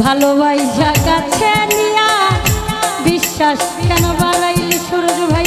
ভালোবাসা কাছে নিয়া বিশ্বাস কেন বাড়াইলি সুরজ ভাই?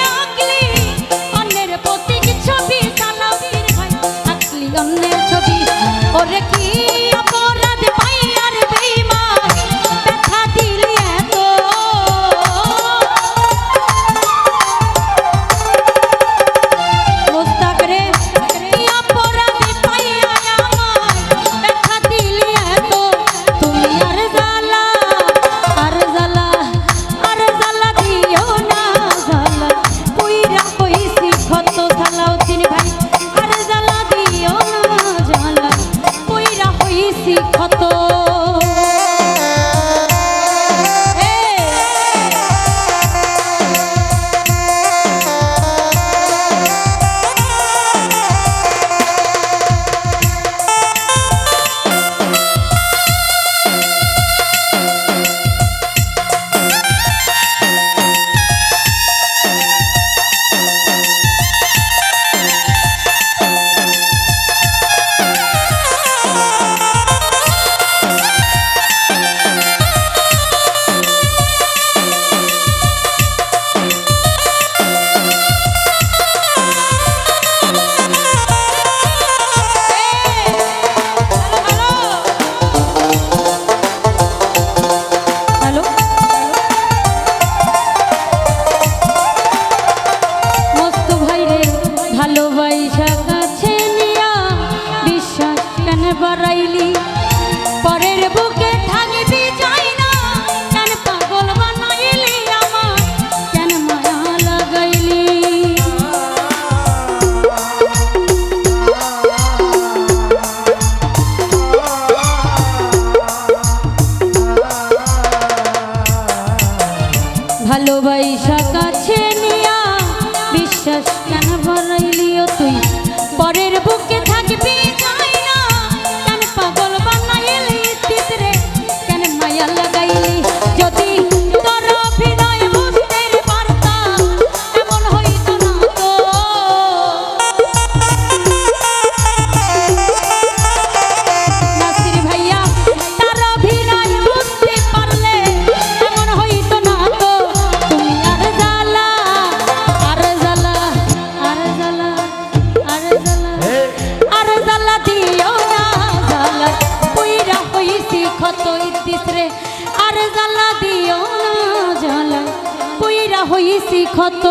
দিছি ক্ষত।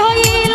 হয়ে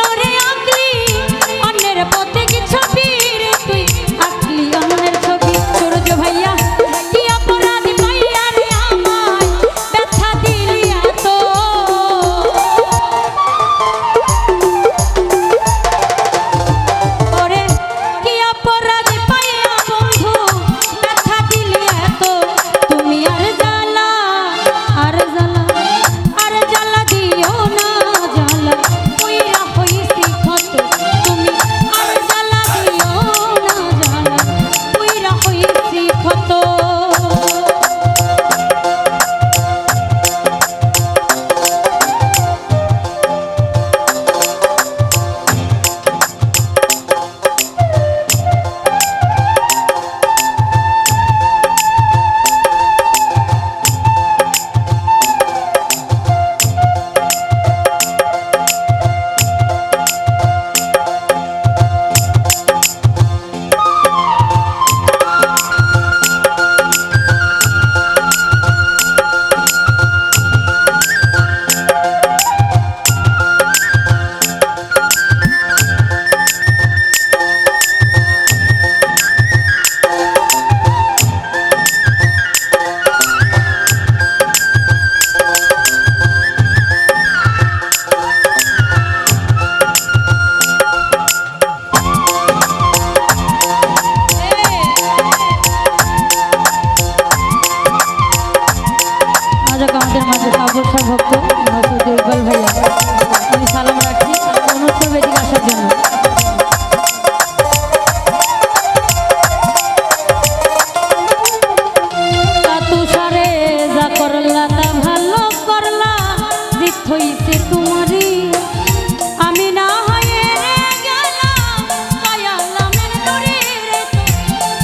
হইছে তোমারে। আমি না হয়ে গেলাম কয়ালামের নুরি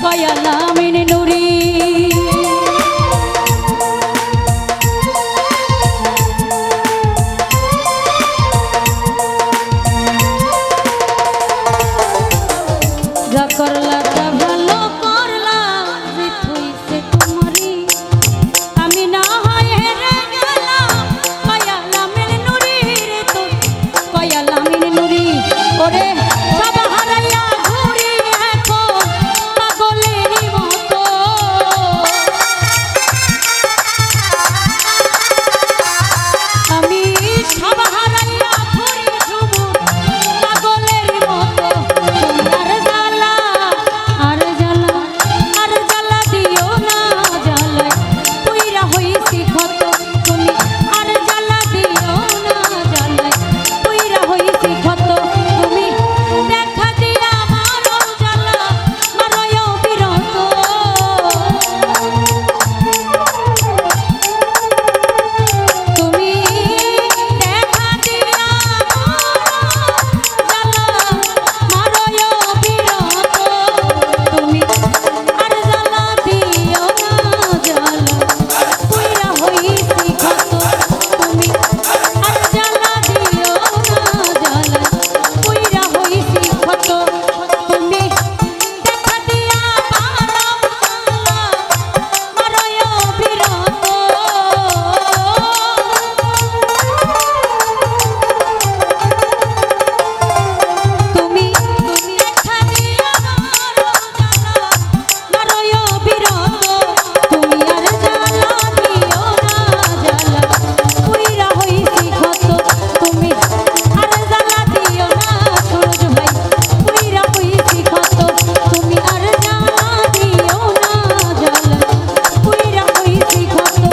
কয়ালামের